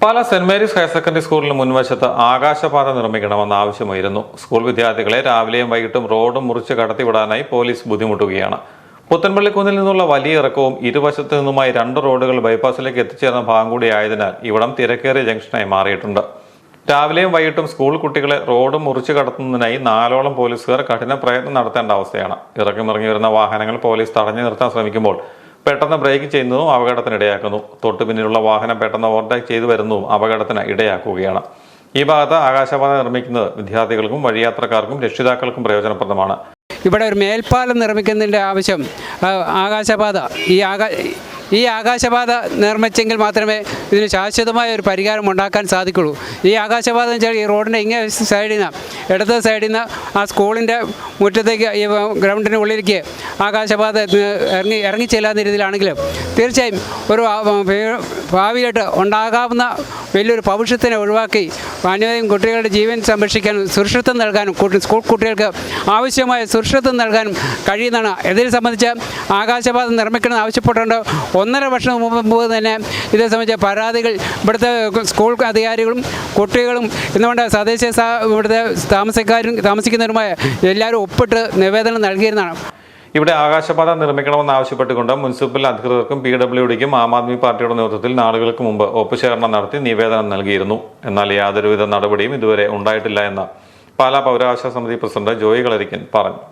Pala Saint Mary's higher secondary സ്കൂളിന് മുൻവശത്ത് ആകാശപാത നിർമ്മിക്കണമെന്ന ആവശ്യമായിരുന്നു. സ്കൂൾ വിദ്യാർത്ഥികളെ രാവിലെയും വൈകിട്ടും റോഡ് മുറിച്ച് കടത്തിവിടാനായി പോലീസ് ബുദ്ധിമുട്ടുകയാണ്. പുത്തൻപള്ളിക്കുന്നിൽ നിന്നുള്ള വലിയ ഇറക്കവും ഇരുവശത്തു നിന്നുമായി രണ്ട് റോഡുകൾ ബൈപ്പാസിലേക്ക് എത്തിച്ചേർന്ന ഭാഗം കൂടിയായതിനാൽ ഇവിടം തിരക്കേറിയ ജംഗ്ഷനായി മാറിയിട്ടുണ്ട്. രാവിലെയും വൈകിട്ടും സ്കൂൾ കുട്ടികളെ റോഡ് മുറിച്ച് കടത്തുന്നതിനായി നാലോളം പോലീസുകാർ കഠിന പ്രയത്നം നടത്തേണ്ട അവസ്ഥയാണ്. ഇറക്കിമിറങ്ങി വരുന്ന വാഹനങ്ങൾ പോലീസ് തടഞ്ഞു നിർത്താൻ ശ്രമിക്കുമ്പോൾ പെട്ടെന്ന് ബ്രേക്ക് ചെയ്യുന്നതും അപകടത്തിന് ഇടയാക്കുന്നു. തൊട്ടു പിന്നിലുള്ള വാഹനം പെട്ടെന്ന് ഓവർടേക്ക് ചെയ്തു വരുന്നതും അപകടത്തിന് ഇടയാക്കുകയാണ്. ഈ ഭാഗത്ത് ആകാശപാത നിർമ്മിക്കുന്നത് വിദ്യാർത്ഥികൾക്കും വഴിയാത്രക്കാർക്കും രക്ഷിതാക്കൾക്കും പ്രയോജനപ്രദമാണ്. ഇവിടെ ഒരു മേൽപ്പാലം നിർമ്മിക്കുന്നതിന്റെ ആവശ്യം ആകാശപാത ഈ ആകാ ഈ ആകാശപാത നിർമ്മിച്ചെങ്കിൽ മാത്രമേ ഇതിന് ശാശ്വതമായ ഒരു പരിഹാരം ഉണ്ടാക്കാൻ സാധിക്കുള്ളൂ. ഈ ആകാശപാത എന്ന് വെച്ചാൽ ഈ റോഡിന്റെ ഇങ്ങേ സൈഡിൽ നിന്ന് ഇടത്ത് സൈഡിൽ നിന്ന് ആ സ്കൂളിന്റെ മുറ്റത്തേക്ക് ഈ ഗ്രൗണ്ടിന്റെ ഉള്ളിലേക്ക് ആകാശപാത ഇറങ്ങി ഇറങ്ങിച്ചെല്ലാത്ത രീതിയിലാണെങ്കിലും തീർച്ചയായും ഒരു ഭാവിയിലോട്ട് ഉണ്ടാകാവുന്ന വലിയൊരു ഭവിഷ്യത്തിനെ ഒഴിവാക്കി അനുവദിക്കും കുട്ടികളുടെ ജീവൻ സംരക്ഷിക്കാനും സുരക്ഷിതം നൽകാനും സ്കൂൾ കുട്ടികൾക്ക് ആവശ്യമായ സുരക്ഷിതം നൽകാനും കഴിയുന്നതാണ്. ഇതിനെ സംബന്ധിച്ച് ആകാശപാത നിർമ്മിക്കണമെന്ന് ആവശ്യപ്പെട്ടുകൊണ്ട് ഒന്നര വർഷം മുമ്പ് തന്നെ ഇതേ സംബന്ധിച്ച പരാതികൾ ഇവിടുത്തെ സ്കൂൾ അധികാരികളും കുട്ടികളും എന്നുകൊണ്ട് സ്വദേശ ഇവിടുത്തെ താമസക്കാരും താമസിക്കുന്നവരുമായ എല്ലാവരും ഒപ്പിട്ട് നിവേദനം നൽകിയിരുന്നതാണ്. ഇവിടെ ആകാശപാത നിർമ്മിക്കണമെന്ന് ആവശ്യപ്പെട്ടുകൊണ്ട് മുനിസിപ്പൽ അധികൃതർക്കും പി ഡബ്ല്യു ഡിക്കും ആം ആദ്മി പാർട്ടിയുടെ നേതൃത്വത്തിൽ നാളുകൾക്ക് മുമ്പ് ഒപ്പുശേഖരണം നടത്തി നിവേദനം നൽകിയിരുന്നു. എന്നാൽ യാതൊരുവിധ നടപടിയും ഇതുവരെ ഉണ്ടായിട്ടില്ല എന്ന് പാലാ പൗരാവകാശ സമിതി പ്രസിഡന്റ് ജോയി കളരിക്കൻ പറഞ്ഞു.